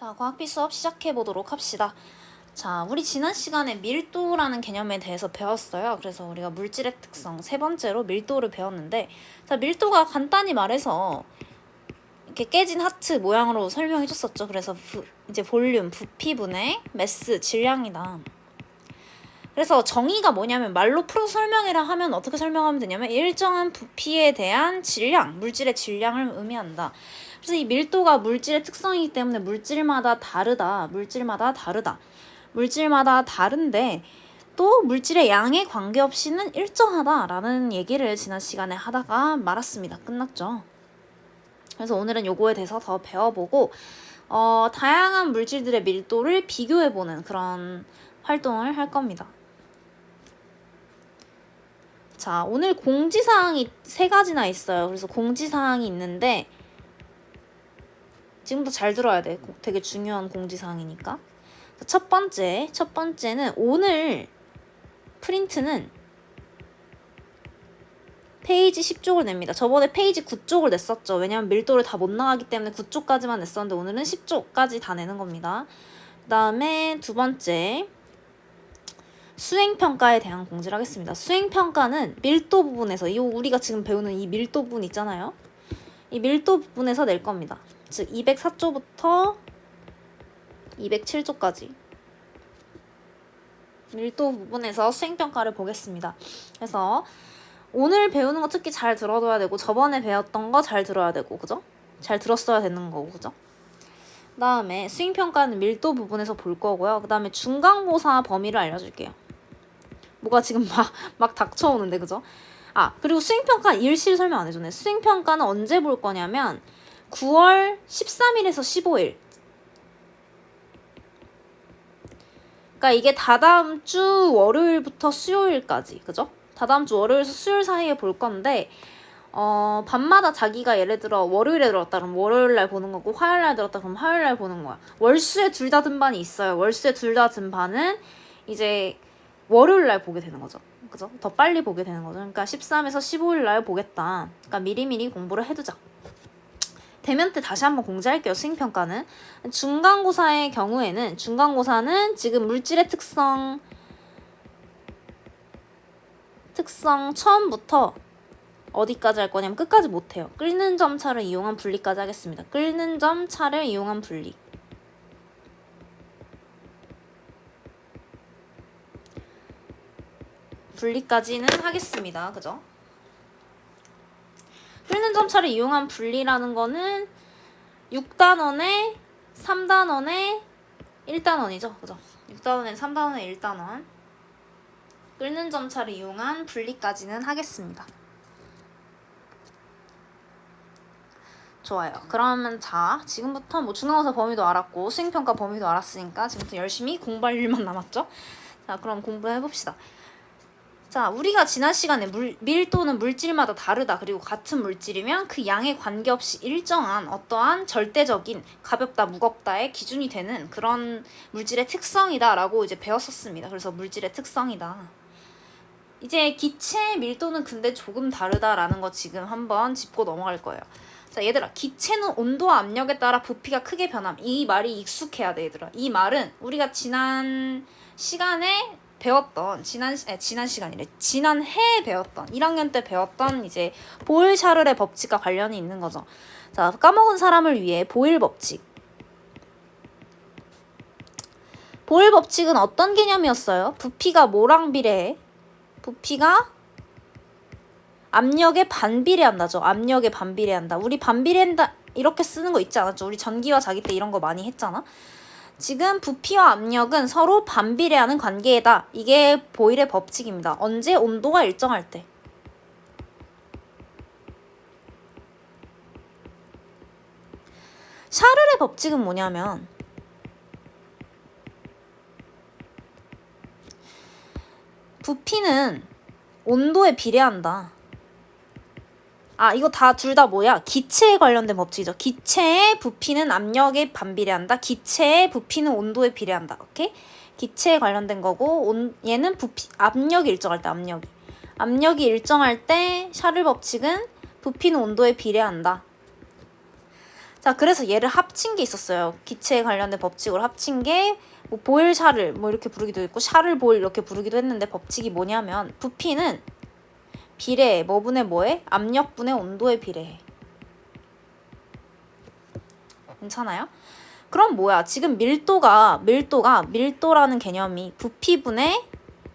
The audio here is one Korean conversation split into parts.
자, 과학비 수업 시작해 보도록 합시다. 자, 우리 지난 시간에 밀도라는 개념에 대해서 배웠어요. 그래서 우리가 물질의 특성 세 번째로 밀도를 배웠는데, 자, 밀도가 간단히 말해서 이렇게 깨진 하트 모양으로 설명해 줬었죠. 그래서 부, 이제 볼륨, 부피 분의 매스, 질량이다. 그래서 정의가 뭐냐면 말로 풀어 설명이라 하면 어떻게 설명하면 되냐면 일정한 부피에 대한 질량, 물질의 질량을 의미한다. 그래서 이 밀도가 물질의 특성이기 때문에 물질마다 다르다. 물질마다 다르다. 물질마다 다른데 또 물질의 양에 관계없이는 일정하다라는 얘기를 지난 시간에 하다가 말았습니다. 끝났죠. 그래서 오늘은 요거에 대해서 더 배워보고 어, 다양한 물질들의 밀도를 비교해보는 그런 활동을 할 겁니다. 자, 오늘 공지사항이 세 가지나 있어요. 그래서 공지사항이 있는데 지금부터 잘 들어야 돼. 되게 중요한 공지사항이니까. 첫 번째, 첫 번째는 오늘 프린트는 페이지 10쪽을 냅니다. 저번에 페이지 9쪽을 냈었죠. 왜냐면 밀도를 다 못 나가기 때문에 9쪽까지만 냈었는데 오늘은 10쪽까지 다 내는 겁니다. 그 다음에 두 번째, 수행평가에 대한 공지를 하겠습니다. 수행평가는 밀도 부분에서, 이 우리가 지금 배우는 이 밀도 부분 있잖아요. 이 밀도 부분에서 낼 겁니다. 즉 204조부터 207조까지 밀도 부분에서 수행평가를 보겠습니다. 그래서 오늘 배우는 거 특히 잘 들어둬야 되고 저번에 배웠던 거 잘 들어야 되고 그죠? 잘 들었어야 되는 거고 그죠? 그 다음에 수행평가는 밀도 부분에서 볼 거고요. 그 다음에 중간고사 범위를 알려줄게요. 뭐가 지금 막, 막 닥쳐오는데 그죠? 아 그리고 수행평가 일실 설명 안 해줬네. 수행평가는 언제 볼 거냐면 9월 13일에서 15일. 그러니까 이게 다다음 주 월요일부터 수요일까지, 그죠? 다다음 주 월요일에서 수요일 사이에 볼 건데, 어, 밤마다 자기가 예를 들어 월요일에 들었다 그럼 월요일 날 보는 거고, 화요일 날 들었다 그럼 화요일 날 보는 거야. 월수에 둘 다 든 반이 있어요. 월수에 둘 다 든 반은 이제 월요일 날 보게 되는 거죠. 그죠? 더 빨리 보게 되는 거죠. 그러니까 13에서 15일 날 보겠다. 그러니까 미리미리 공부를 해 두자. 대면 때 다시 한번 공지할게요. 수행평가는. 중간고사의 경우에는 중간고사는 지금 물질의 특성 특성 처음부터 어디까지 할 거냐면 끝까지 못해요. 끓는 점 차를 이용한 분리까지 하겠습니다. 끓는 점 차를 이용한 분리. 분리까지는 하겠습니다. 그죠? 끓는 점차를 이용한 분리라는 거는 6단원에 3단원에 1단원이죠. 그죠? 6단원에 3단원에 1단원. 끓는 점차를 이용한 분리까지는 하겠습니다. 좋아요. 그러면 자, 지금부터 뭐 중간고사 범위도 알았고 수행평가 범위도 알았으니까 지금부터 열심히 공부할 일만 남았죠? 자, 그럼 공부해 봅시다. 자, 우리가 지난 시간에 물, 밀도는 물질마다 다르다. 그리고 같은 물질이면 그 양에 관계없이 일정한 어떠한 절대적인 가볍다, 무겁다의 기준이 되는 그런 물질의 특성이다라고 이제 배웠었습니다. 그래서 물질의 특성이다. 이제 기체의 밀도는 근데 조금 다르다라는 거 지금 한번 짚고 넘어갈 거예요. 자, 얘들아, 기체는 온도와 압력에 따라 부피가 크게 변함. 이 말이 익숙해야 돼, 얘들아. 이 말은 우리가 지난 시간에 배웠던 지난 에, 지난 시간이래 지난 해에 배웠던 1학년 때 배웠던 이제 보일 샤를의 법칙과 관련이 있는 거죠. 자 까먹은 사람을 위해 보일 법칙. 보일 법칙은 어떤 개념이었어요? 부피가 뭐랑 비례해? 부피가 압력에 반비례한다죠. 압력에 반비례한다. 우리 반비례한다 이렇게 쓰는 거 있지 않았죠? 우리 전기와 자기 때 이런 거 많이 했잖아. 지금 부피와 압력은 서로 반비례하는 관계이다. 이게 보일의 법칙입니다. 언제 온도가 일정할 때. 샤를의 법칙은 뭐냐면 부피는 온도에 비례한다. 아, 이거 다 둘 다 뭐야? 기체에 관련된 법칙이죠. 기체의 부피는 압력에 반비례한다. 기체의 부피는 온도에 비례한다. 오케이? 기체에 관련된 거고 온, 얘는 부피 압력이 일정할 때 압력이. 압력이 일정할 때 샤를 법칙은 부피는 온도에 비례한다. 자, 그래서 얘를 합친 게 있었어요. 기체에 관련된 법칙으로 합친 게 뭐 보일 샤를 뭐 이렇게 부르기도 했고 샤를 보일 이렇게 부르기도 했는데 법칙이 뭐냐면 부피는 비례해 뭐분의 뭐에 압력분의 온도에 비례해. 괜찮아요? 그럼 뭐야? 지금 밀도가 밀도가 밀도라는 개념이 부피분의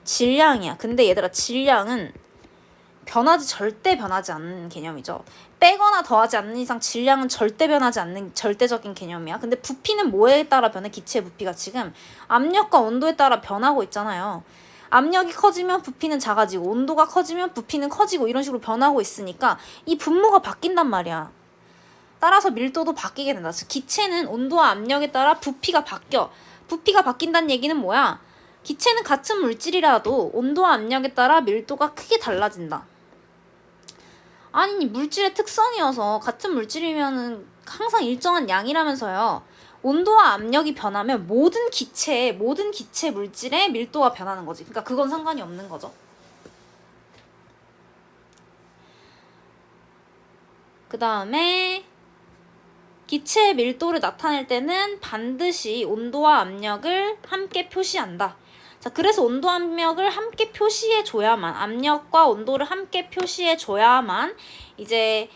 질량이야. 근데 얘들아 질량은 변하지 절대 변하지 않는 개념이죠. 빼거나 더하지 않는 이상 질량은 절대 변하지 않는 절대적인 개념이야. 근데 부피는 뭐에 따라 변해? 기체의 부피가 지금 압력과 온도에 따라 변하고 있잖아요. 압력이 커지면 부피는 작아지고 온도가 커지면 부피는 커지고 이런 식으로 변하고 있으니까 이 분모가 바뀐단 말이야. 따라서 밀도도 바뀌게 된다. 즉 기체는 온도와 압력에 따라 부피가 바뀌어. 부피가 바뀐다는 얘기는 뭐야? 기체는 같은 물질이라도 온도와 압력에 따라 밀도가 크게 달라진다. 아니 물질의 특성이어서 같은 물질이면은 항상 일정한 양이라면서요. 온도와 압력이 변하면 모든 기체, 모든 기체 물질의 밀도가 변하는 거지. 그러니까 그건 상관이 없는 거죠. 그 다음에 기체의 밀도를 나타낼 때는 반드시 온도와 압력을 함께 표시한다. 자, 그래서 온도 압력을 함께 표시해 줘야만 압력과 온도를 함께 표시해 줘야만 이제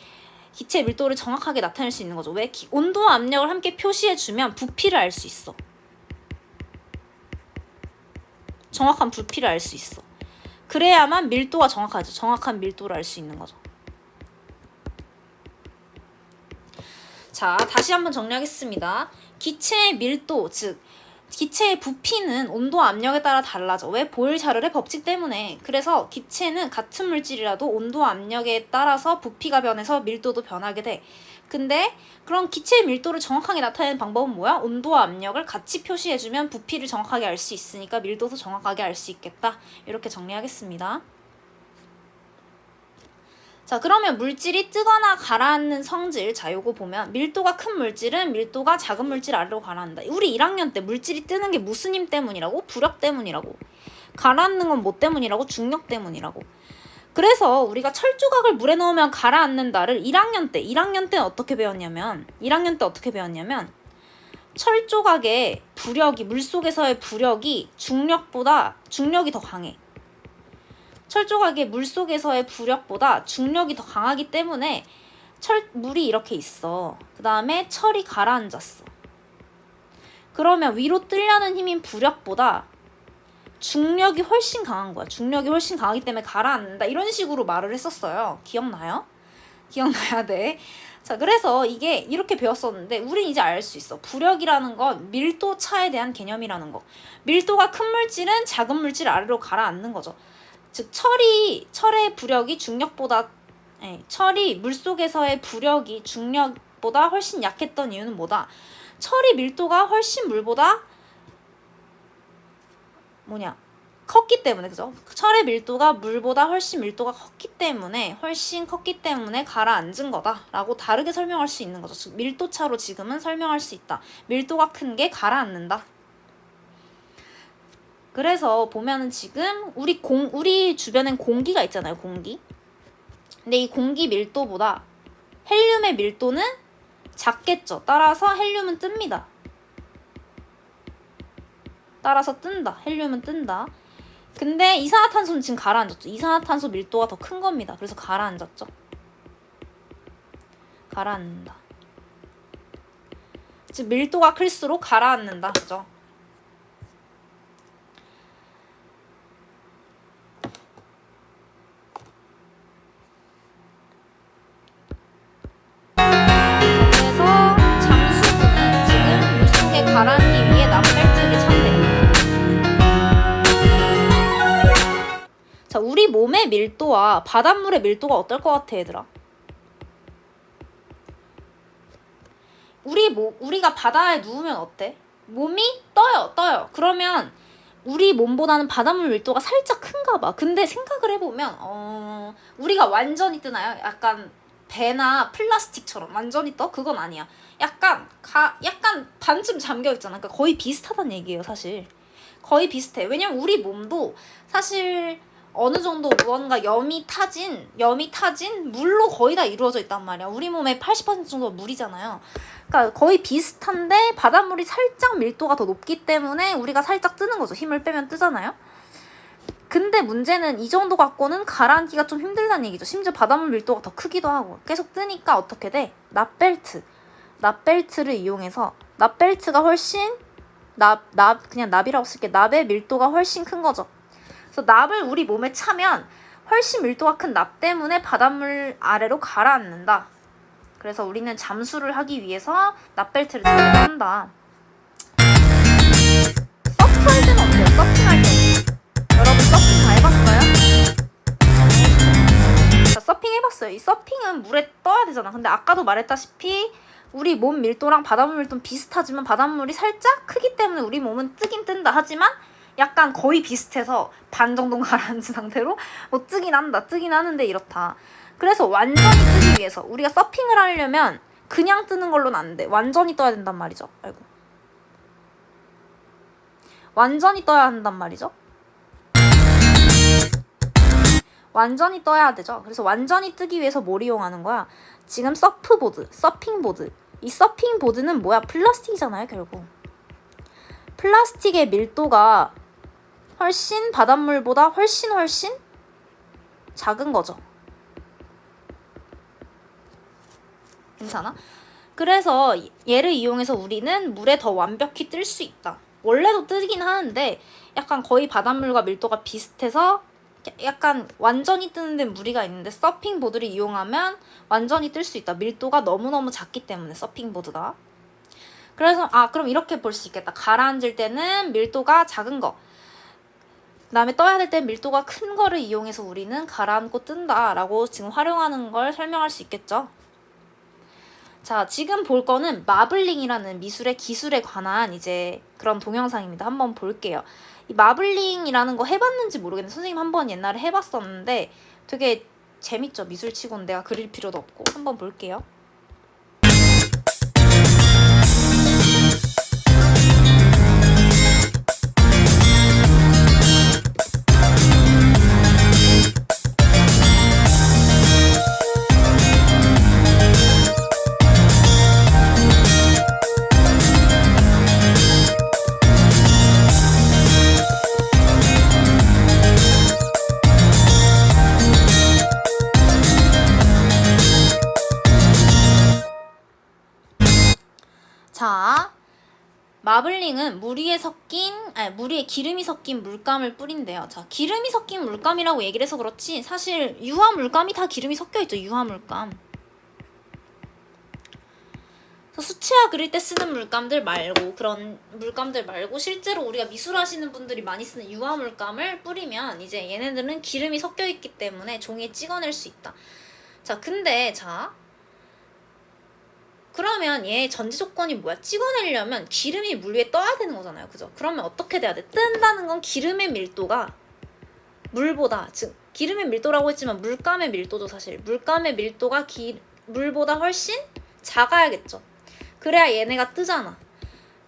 기체 밀도를 정확하게 나타낼 수 있는 거죠. 왜 기, 온도와 압력을 함께 표시해 주면 부피를 알 수 있어. 정확한 부피를 알 수 있어. 그래야만 밀도가 정확하죠. 정확한 밀도를 알 수 있는 거죠. 자, 다시 한번 정리하겠습니다. 기체의 밀도, 즉 기체의 부피는 온도 압력에 따라 달라져. 왜? 보일샤를의 법칙 때문에. 그래서 기체는 같은 물질이라도 온도 압력에 따라서 부피가 변해서 밀도도 변하게 돼. 근데 그럼 기체의 밀도를 정확하게 나타내는 방법은 뭐야? 온도와 압력을 같이 표시해주면 부피를 정확하게 알 수 있으니까 밀도도 정확하게 알 수 있겠다. 이렇게 정리하겠습니다. 자 그러면 물질이 뜨거나 가라앉는 성질 자 요거 보면 밀도가 큰 물질은 밀도가 작은 물질 아래로 가라앉는다 우리 1학년 때 물질이 뜨는 게 무슨 힘 때문이라고? 부력 때문이라고 가라앉는 건 뭐 때문이라고? 중력 때문이라고 그래서 우리가 철조각을 물에 넣으면 가라앉는다를 1학년 때 1학년 때 어떻게 배웠냐면 1학년 때 어떻게 배웠냐면 철조각의 부력이 물속에서의 부력이 중력보다 중력이 더 강해 철조각의 물속에서의 부력보다 중력이 더 강하기 때문에 철 물이 이렇게 있어. 그 다음에 철이 가라앉았어. 그러면 위로 뜨려는 힘인 부력보다 중력이 훨씬 강한 거야. 중력이 훨씬 강하기 때문에 가라앉는다. 이런 식으로 말을 했었어요. 기억나요? 기억나야 돼. 자, 그래서 이게 이렇게 배웠었는데 우린 이제 알 수 있어. 부력이라는 건 밀도 차에 대한 개념이라는 거. 밀도가 큰 물질은 작은 물질 아래로 가라앉는 거죠. 즉 철이 철의 부력이 중력보다 예, 철이 물속에서의 부력이 중력보다 훨씬 약했던 이유는 뭐다? 철이 밀도가 훨씬 물보다 뭐냐 컸기 때문에 그죠? 철의 밀도가 물보다 훨씬 밀도가 컸기 때문에 훨씬 컸기 때문에 가라앉은 거다라고 다르게 설명할 수 있는 거죠. 즉 밀도 차로 지금은 설명할 수 있다. 밀도가 큰 게 가라앉는다. 그래서 보면은 지금 우리 공 우리 주변엔 공기가 있잖아요, 공기. 근데 이 공기 밀도보다 헬륨의 밀도는 작겠죠. 따라서 헬륨은 뜹니다. 따라서 뜬다. 헬륨은 뜬다. 근데 이산화탄소는 지금 가라앉았죠. 이산화탄소 밀도가 더 큰 겁니다. 그래서 가라앉았죠. 가라앉는다. 즉 밀도가 클수록 가라앉는다. 그죠? 밀도와 바닷물의 밀도가 어떨 것 같아, 얘들아? 우리 뭐 우리가 바다에 누우면 어때? 몸이 떠요, 떠요. 그러면 우리 몸보다는 바닷물 밀도가 살짝 큰가 봐. 근데 생각을 해보면 어 우리가 완전히 뜨나요? 약간 배나 플라스틱처럼 완전히 떠? 그건 아니야. 약간 가 약간 반쯤 잠겨 있잖아. 그러니까 거의 비슷하다는 얘기예요, 사실. 거의 비슷해. 왜냐면 우리 몸도 사실 어느 정도 무언가 염이 타진, 염이 타진 물로 거의 다 이루어져 있단 말이야. 우리 몸의 80% 정도가 물이잖아요. 그러니까 거의 비슷한데 바닷물이 살짝 밀도가 더 높기 때문에 우리가 살짝 뜨는 거죠. 힘을 빼면 뜨잖아요. 근데 문제는 이 정도 갖고는 가라앉기가 좀 힘들다는 얘기죠. 심지어 바닷물 밀도가 더 크기도 하고 계속 뜨니까 어떻게 돼? 납벨트. 납벨트를 이용해서 납벨트가 훨씬 납, 납 그냥 납이라고 쓸게. 납의 밀도가 훨씬 큰 거죠. 그래서 납을 우리 몸에 차면 훨씬 밀도가 큰 납 때문에 바닷물 아래로 가라앉는다. 그래서 우리는 잠수를 하기 위해서 납벨트를 착용한다. 서프할 때는 어때요? 서핑할 때. 여러분 서핑 다 해봤어요? 자, 서핑 해봤어요. 이 서핑은 물에 떠야 되잖아. 근데 아까도 말했다시피 우리 몸 밀도랑 바닷물 밀도는 비슷하지만 바닷물이 살짝 크기 때문에 우리 몸은 뜨긴 뜬다 하지만 약간 거의 비슷해서 반 정도 가라앉은 상태로 뭐 뜨긴 한다 뜨긴 하는데 이렇다. 그래서 완전히 뜨기 위해서 우리가 서핑을 하려면 그냥 뜨는 걸로는 안 돼. 완전히 떠야 된단 말이죠 아이고. 완전히 떠야 한단 말이죠? 완전히 떠야 되죠? 그래서 완전히 뜨기 위해서 뭘 이용하는 거야? 지금 서프보드 서핑보드. 이 서핑보드는 뭐야? 플라스틱이잖아요 결국. 플라스틱의 밀도가 훨씬 바닷물보다 훨씬 훨씬 작은 거죠. 괜찮아? 그래서 얘를 이용해서 우리는 물에 더 완벽히 뜰 수 있다. 원래도 뜨긴 하는데 약간 거의 바닷물과 밀도가 비슷해서 약간 완전히 뜨는 데 무리가 있는데 서핑 보드를 이용하면 완전히 뜰 수 있다. 밀도가 너무너무 작기 때문에 서핑 보드가. 그래서 아 그럼 이렇게 볼 수 있겠다. 가라앉을 때는 밀도가 작은 거. 그 다음에 떠야 될 때 밀도가 큰 거를 이용해서 우리는 가라앉고 뜬다 라고 지금 활용하는 걸 설명할 수 있겠죠. 자, 지금 볼 거는 마블링이라는 미술의 기술에 관한 이제 그런 동영상입니다. 한번 볼게요. 이 마블링이라는 거 해봤는지 모르겠는데 선생님 한 번 옛날에 해봤었는데 되게 재밌죠. 미술치고는 내가 그릴 필요도 없고 한번 볼게요. 마블링은 물 위에 섞인, 아니, 물 위에 기름이 섞인 물감을 뿌린대요. 자, 기름이 섞인 물감이라고 얘기를 해서 그렇지, 사실 유화 물감이 다 기름이 섞여 있죠, 유화 물감. 수채화 그릴 때 쓰는 물감들 말고 그런 물감들 말고 실제로 우리가 미술하시는 분들이 많이 쓰는 유화 물감을 뿌리면 이제 얘네들은 기름이 섞여 있기 때문에 종이에 찍어낼 수 있다. 자, 근데 자 그러면 얘 전제 조건이 뭐야? 찍어내려면 기름이 물 위에 떠야 되는 거잖아요. 그죠? 그러면 어떻게 돼야 돼? 뜬다는 건 기름의 밀도가 물보다 즉 기름의 밀도라고 했지만 물감의 밀도도 사실 물감의 밀도가 기, 물보다 훨씬 작아야겠죠. 그래야 얘네가 뜨잖아.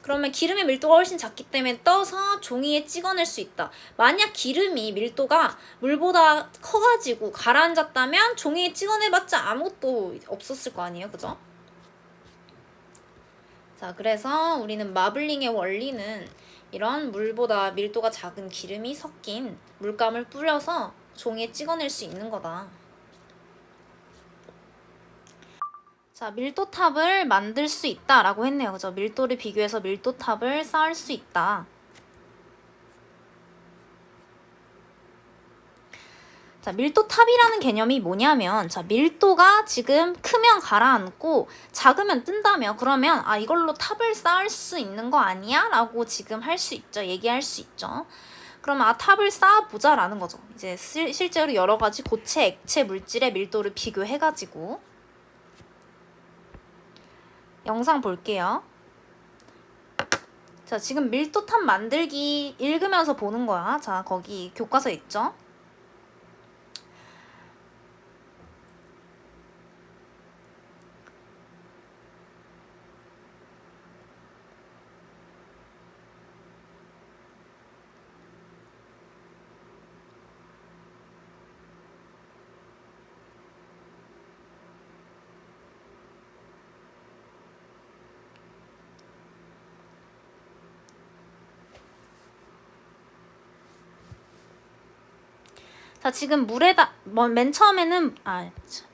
그러면 기름의 밀도가 훨씬 작기 때문에 떠서 종이에 찍어낼 수 있다. 만약 기름이 밀도가 물보다 커가지고 가라앉았다면 종이에 찍어내봤자 아무것도 없었을 거 아니에요, 그죠? 자, 그래서 우리는 마블링의 원리는 이런 물보다 밀도가 작은 기름이 섞인 물감을 뿌려서 종이에 찍어낼 수 있는 거다. 자, 밀도탑을 만들 수 있다라고 했네요. 그죠? 밀도를 비교해서 밀도탑을 쌓을 수 있다. 자, 밀도탑이라는 개념이 뭐냐면, 자, 밀도가 지금 크면 가라앉고 작으면 뜬다며. 그러면, 아, 이걸로 탑을 쌓을 수 있는 거 아니야? 라고 지금 할 수 있죠. 얘기할 수 있죠. 그러면 아, 탑을 쌓아보자라는 거죠. 이제 실, 실제로 여러 가지 고체, 액체, 물질의 밀도를 비교해가지고. 영상 볼게요. 자, 지금 밀도탑 만들기 읽으면서 보는 거야. 자, 거기 교과서 있죠? 자, 지금 물에다 뭐, 맨 처음에는 아, 자,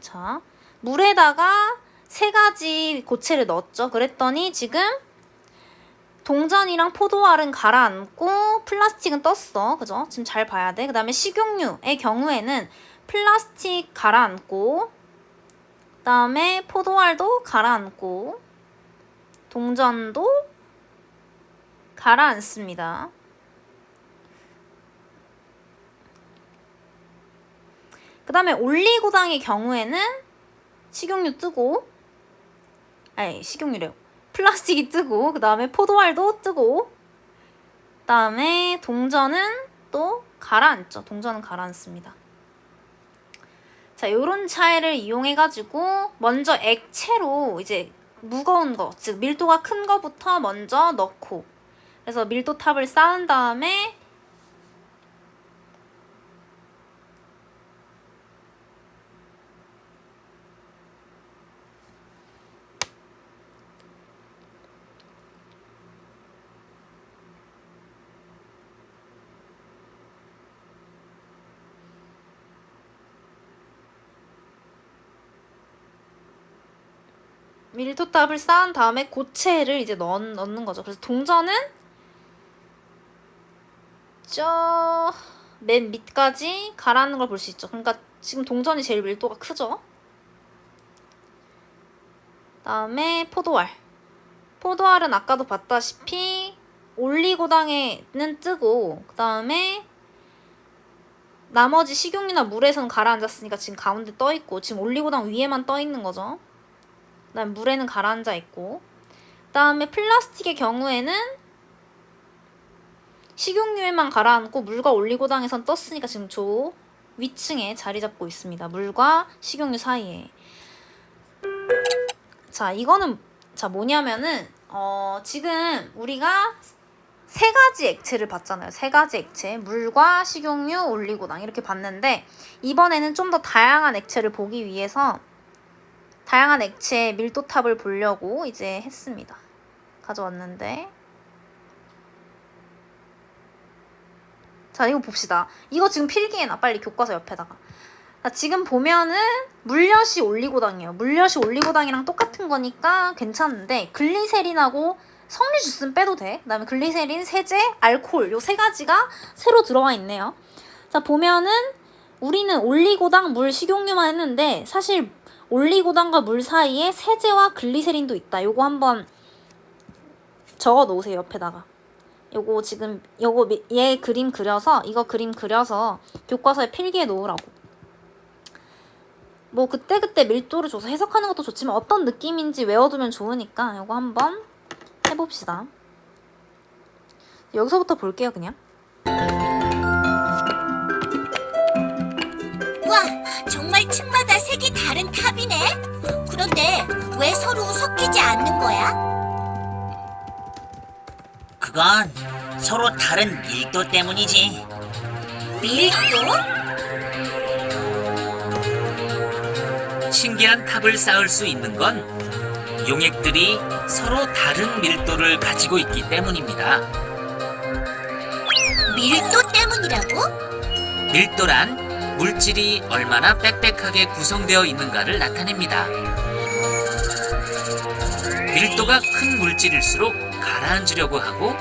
자, 물에다가 세 가지 고체를 넣었죠. 그랬더니 지금 동전이랑 포도알은 가라앉고 플라스틱은 떴어. 그죠? 지금 잘 봐야 돼. 그 다음에 식용유의 경우에는 플라스틱 가라앉고 그 다음에 포도알도 가라앉고 동전도 가라앉습니다. 그 다음에 올리고당의 경우에는 식용유 뜨고 아니 식용유래요. 플라스틱이 뜨고 그 다음에 포도알도 뜨고 그 다음에 동전은 또 가라앉죠. 동전은 가라앉습니다. 자 요런 차이를 이용해 가지고 먼저 액체로 이제 무거운 거 즉 밀도가 큰 거부터 먼저 넣고 그래서 밀도탑을 쌓은 다음에 밀도탑을 쌓은 다음에 고체를 이제 넣, 넣는 거죠. 그래서 동전은 저 맨 밑까지 가라앉는 걸 볼 수 있죠. 그러니까 지금 동전이 제일 밀도가 크죠. 다음에 포도알. 포도알은 아까도 봤다시피 올리고당에는 뜨고 그 다음에 나머지 식용유나 물에서는 가라앉았으니까 지금 가운데 떠 있고 지금 올리고당 위에만 떠 있는 거죠. 그다음 물에는 가라앉아 있고 그다음에 플라스틱의 경우에는 식용유에만 가라앉고 물과 올리고당에선 떴으니까 지금 저 위층에 자리 잡고 있습니다. 물과 식용유 사이에. 자, 이거는 자 뭐냐면은 어 지금 우리가 세 가지 액체를 봤잖아요. 세 가지 액체. 물과 식용유, 올리고당 이렇게 봤는데 이번에는 좀 더 다양한 액체를 보기 위해서 다양한 액체의 밀도탑을 보려고 이제 했습니다. 가져왔는데 자 이거 봅시다. 이거 지금 필기해놔 빨리 교과서 옆에다가. 자, 지금 보면은 물엿이 올리고당이에요. 물엿이 올리고당이랑 똑같은 거니까 괜찮은데 글리세린하고 석류 주스는 빼도 돼. 그다음에 글리세린, 세제, 알코올 요 세 가지가 새로 들어와 있네요. 자 보면은 우리는 올리고당, 물, 식용유만 했는데 사실 올리고당과 물 사이에 세제와 글리세린도 있다. 요거 한번 적어 놓으세요 옆에다가. 요거 지금 요거 미- 얘 그림 그려서 이거 그림 그려서 교과서에 필기해 놓으라고. 뭐 그때 그때 밀도를 줘서 해석하는 것도 좋지만 어떤 느낌인지 외워두면 좋으니까 요거 한번 해봅시다. 여기서부터 볼게요 그냥. 왜 서로 섞이지 않는 거야? 그건 서로 다른 밀도 때문이지. 밀도? 신기한 탑을 쌓을 수 있는 건 용액들이 서로 다른 밀도를 가지고 있기 때문입니다. 밀도 때문이라고? 밀도란 물질이 얼마나 빽빽하게 구성되어 있는가를 나타냅니다. 밀도가 큰 물질일수록 가라앉으려고 하고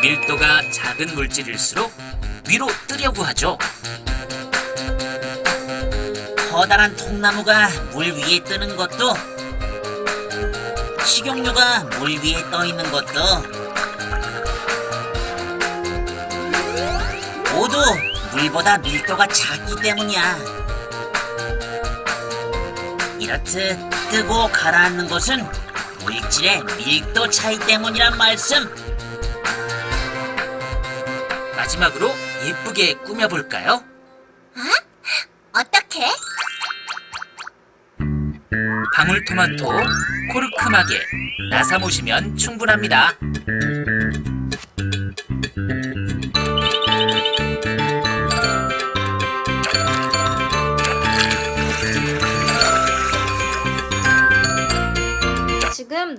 밀도가 작은 물질일수록 위로 뜨려고 하죠. 커다란 통나무가 물 위에 뜨는 것도 식용유가 물 위에 떠 있는 것도 모두 물보다 밀도가 작기 때문이야. 이렇듯 뜨고 가라앉는 것은 물질의 밀도 차이 때문이란 말씀. 마지막으로 예쁘게 꾸며볼까요? 어떻게? 방울토마토 코르크막에 나사 모시면 충분합니다.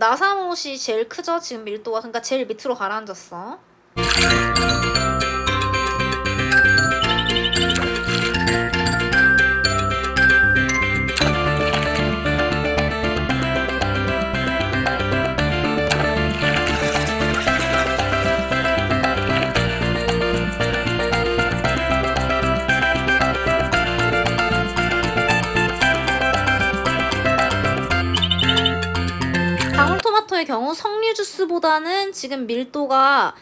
나사못이 제일 크죠? 지금 밀도가 그러니까 제일 밑으로 가라앉았어. 주스보다는 지금 밀도가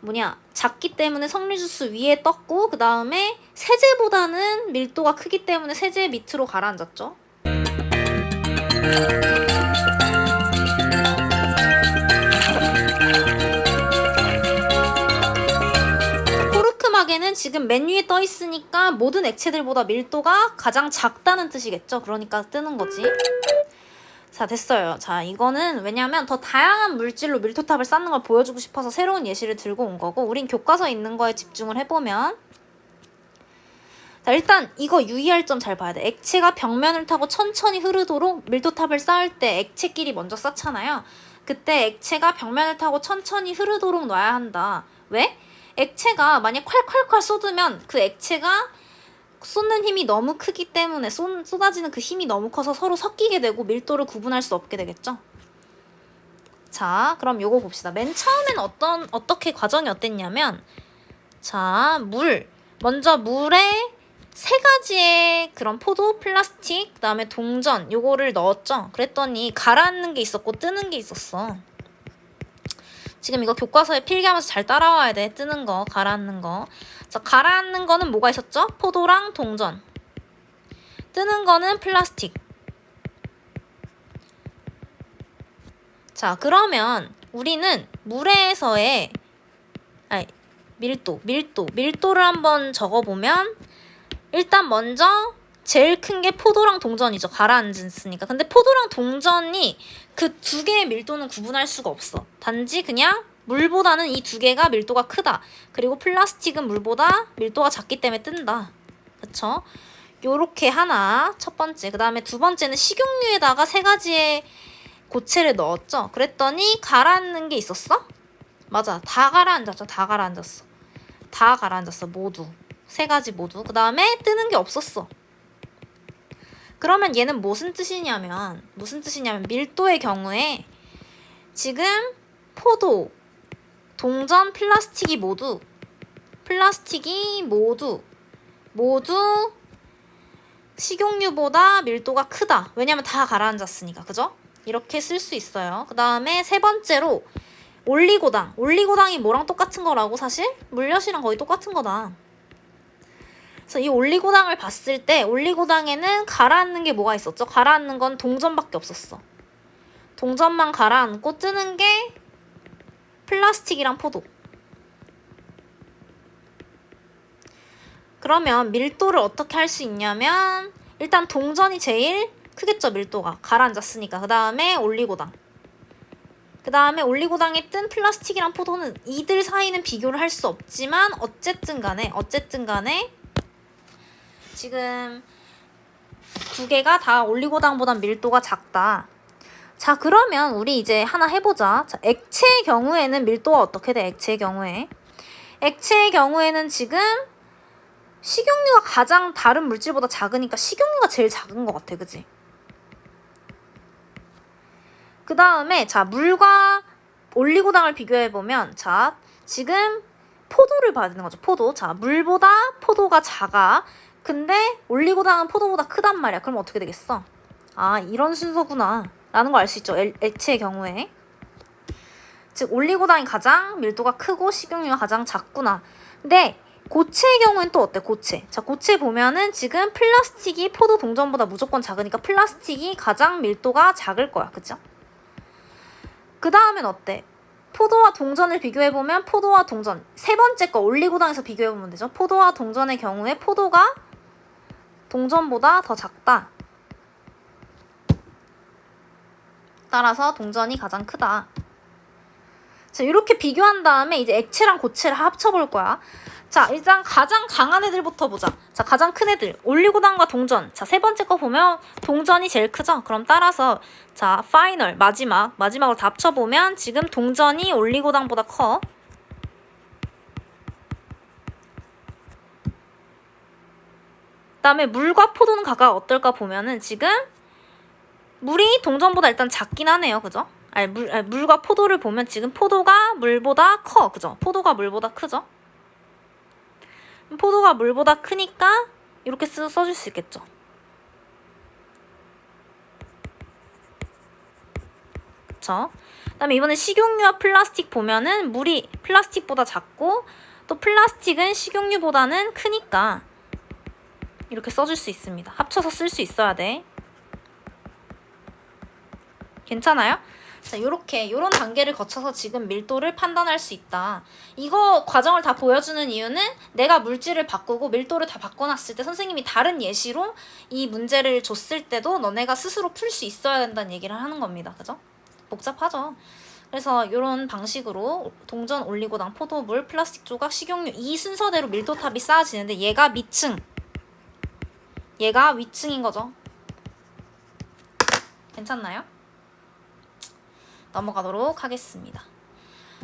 뭐냐 작기 때문에 석류 주스 위에 떴고 그 다음에 세제보다는 밀도가 크기 때문에 세제 밑으로 가라앉았죠. 코르크막에는 지금 맨 위에 떠 있으니까 모든 액체들보다 밀도가 가장 작다는 뜻이겠죠. 그러니까 뜨는 거지. 자 됐어요. 자 이거는 왜냐면 더 다양한 물질로 밀도탑을 쌓는 걸 보여주고 싶어서 새로운 예시를 들고 온 거고 우린 교과서에 있는 거에 집중을 해보면 자 일단 이거 유의할 점 잘 봐야 돼. 액체가 벽면을 타고 천천히 흐르도록 밀도탑을 쌓을 때 액체끼리 먼저 쌓잖아요. 그때 액체가 벽면을 타고 천천히 흐르도록 놔야 한다. 왜? 액체가 만약 콸콸콸 쏟으면 그 액체가 쏟는 힘이 너무 크기 때문에 쏟, 쏟아지는 그 힘이 너무 커서 서로 섞이게 되고 밀도를 구분할 수 없게 되겠죠. 자, 그럼 요거 봅시다. 맨 처음엔 어떤 어떻게 과정이 어땠냐면 자, 물. 먼저 물에 세 가지의 그런 포도, 플라스틱, 그 다음에 동전 요거를 넣었죠. 그랬더니 가라앉는 게 있었고 뜨는 게 있었어. 지금 이거 교과서에 필기하면서 잘 따라와야 돼. 뜨는 거, 가라앉는 거. 자, 가라앉는 거는 뭐가 있었죠? 포도랑 동전. 뜨는 거는 플라스틱. 자, 그러면 우리는 물에서의 아니, 밀도, 밀도, 밀도를 한번 적어보면 일단 먼저 제일 큰 게 포도랑 동전이죠. 가라앉았으니까. 근데 포도랑 동전이 그 두 개의 밀도는 구분할 수가 없어. 단지 그냥 물보다는 이 두 개가 밀도가 크다. 그리고 플라스틱은 물보다 밀도가 작기 때문에 뜬다. 그쵸? 요렇게 하나, 첫 번째. 그 다음에 두 번째는 식용유에다가 세 가지의 고체를 넣었죠. 그랬더니 가라앉는 게 있었어? 맞아. 다 가라앉았죠. 다 가라앉았어. 다 가라앉았어. 모두. 세 가지 모두. 그 다음에 뜨는 게 없었어. 그러면 얘는 무슨 뜻이냐면, 무슨 뜻이냐면, 밀도의 경우에 지금 포도, 동전, 플라스틱이 모두, 플라스틱이 모두, 모두 식용유보다 밀도가 크다. 왜냐면 다 가라앉았으니까. 그죠? 이렇게 쓸 수 있어요. 그 다음에 세 번째로, 올리고당. 올리고당이 뭐랑 똑같은 거라고 사실? 물엿이랑 거의 똑같은 거다. 그래서 이 올리고당을 봤을 때 올리고당에는 가라앉는 게 뭐가 있었죠? 가라앉는 건 동전밖에 없었어. 동전만 가라앉고 뜨는 게 플라스틱이랑 포도. 그러면 밀도를 어떻게 할 수 있냐면 일단 동전이 제일 크겠죠 밀도가 가라앉았으니까 그 다음에 올리고당 그 다음에 올리고당에 뜬 플라스틱이랑 포도는 이들 사이는 비교를 할 수 없지만 어쨌든 간에 어쨌든 간에 지금 두 개가 다 올리고당보단 밀도가 작다. 자, 그러면 우리 이제 하나 해보자. 자, 액체의 경우에는 밀도가 어떻게 돼? 액체의 경우에. 액체의 경우에는 지금 식용유가 가장 다른 물질보다 작으니까 식용유가 제일 작은 것 같아. 그지? 그 다음에, 자, 물과 올리고당을 비교해보면, 자, 지금 포도를 봐야 되는 거죠. 포도. 자, 물보다 포도가 작아. 근데 올리고당은 포도보다 크단 말이야. 그럼 어떻게 되겠어? 아, 이런 순서구나. 라는 걸 알 수 있죠. 엘- 액체의 경우에. 즉, 올리고당이 가장 밀도가 크고 식용유가 가장 작구나. 근데 고체의 경우엔 또 어때? 고체. 자, 고체 보면은 지금 플라스틱이 포도 동전보다 무조건 작으니까 플라스틱이 가장 밀도가 작을 거야. 그죠? 그 다음엔 어때? 포도와 동전을 비교해보면 포도와 동전. 세 번째 거 올리고당에서 비교해보면 되죠. 포도와 동전의 경우에 포도가 동전보다 더 작다. 따라서 동전이 가장 크다. 자, 이렇게 비교한 다음에 이제 액체랑 고체를 합쳐볼 거야. 자, 일단 가장 강한 애들부터 보자. 자, 가장 큰 애들. 올리고당과 동전. 자, 세 번째 거 보면 동전이 제일 크죠? 그럼 따라서 자, 파이널, 마지막. 마지막으로 다 합쳐보면 지금 동전이 올리고당보다 커. 그 다음에 물과 포도는 각각 어떨까 보면은 지금 물이 동전보다 일단 작긴 하네요. 그죠? 아니, 물, 아니, 물과 포도를 보면 지금 포도가 물보다 커. 그죠? 포도가 물보다 크죠? 포도가 물보다 크니까 이렇게 쓰, 써줄 수 있겠죠. 그쵸? 그 다음에 이번에 식용유와 플라스틱 보면은 물이 플라스틱보다 작고 또 플라스틱은 식용유보다는 크니까 이렇게 써줄 수 있습니다. 합쳐서 쓸 수 있어야 돼. 괜찮아요? 자, 요렇게 요런 단계를 거쳐서 지금 밀도를 판단할 수 있다. 이거 과정을 다 보여주는 이유는 내가 물질을 바꾸고 밀도를 다 바꿔놨을 때 선생님이 다른 예시로 이 문제를 줬을 때도 너네가 스스로 풀 수 있어야 된다는 얘기를 하는 겁니다. 그죠? 복잡하죠. 그래서 이런 방식으로 동전 올리고당 포도물 플라스틱 조각 식용유 이 순서대로 밀도탑이 쌓아지는데 얘가 미층 얘가 위층인 거죠. 괜찮나요? 넘어가도록 하겠습니다.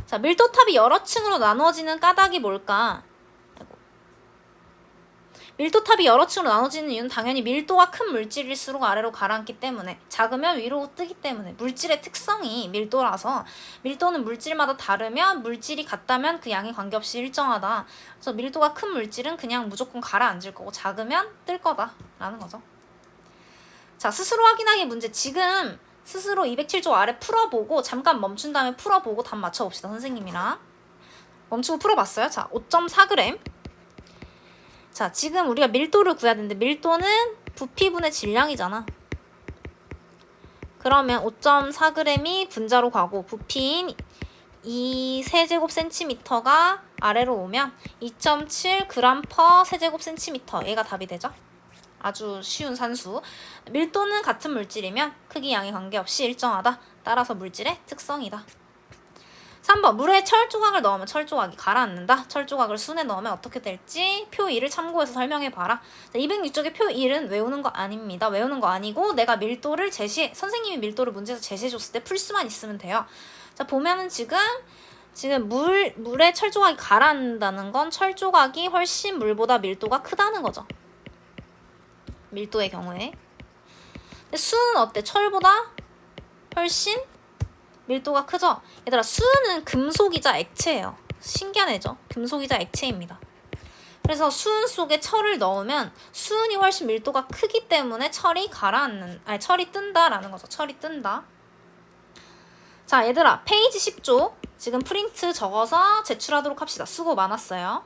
자, 밀도탑이 여러 층으로 나누어지는 까닭이 뭘까? 밀도탑이 여러 층으로 나눠지는 이유는 당연히 밀도가 큰 물질일수록 아래로 가라앉기 때문에 작으면 위로 뜨기 때문에 물질의 특성이 밀도라서 밀도는 물질마다 다르면 물질이 같다면 그 양에 관계없이 일정하다. 그래서 밀도가 큰 물질은 그냥 무조건 가라앉을 거고 작으면 뜰 거다라는 거죠. 자, 스스로 확인하기 문제 지금 스스로 207조 아래 풀어보고 잠깐 멈춘 다음에 풀어보고 답 맞춰봅시다 선생님이랑. 멈추고 풀어봤어요? 자 5.4g 자 지금 우리가 밀도를 구해야 되는데 밀도는 부피분의 질량이잖아. 그러면 5.4g이 분자로 가고 부피인 2 세제곱 센티미터가 아래로 오면 2.7g per 세제곱 센티미터. 얘가 답이 되죠 아주 쉬운 산수. 밀도는 같은 물질이면 크기 양에 관계없이 일정하다. 따라서 물질의 특성이다. 3번 물에 철 조각을 넣으면 철 조각이 가라앉는다. 철 조각을 순에 넣으면 어떻게 될지 표 2를 참고해서 설명해 봐라. 206쪽의 표 1은 외우는 거 아닙니다. 외우는 거 아니고 내가 밀도를 제시 선생님이 밀도를 문제에서 제시해 줬을 때 풀 수만 있으면 돼요. 자, 보면은 지금 지금 물 물에 철 조각이 가라앉는다는 건 철 조각이 훨씬 물보다 밀도가 크다는 거죠. 밀도의 경우에. 근데 수는 어때? 철보다 훨씬 밀도가 크죠? 얘들아, 수는 금속이자 액체예요. 신기한 애죠? 금속이자 액체입니다. 그래서 수은 속에 철을 넣으면 수은이 훨씬 밀도가 크기 때문에 철이 가라앉는, 아니, 철이 뜬다라는 거죠. 철이 뜬다. 자, 얘들아, 페이지 10조. 지금 프린트 적어서 제출하도록 합시다. 수고 많았어요.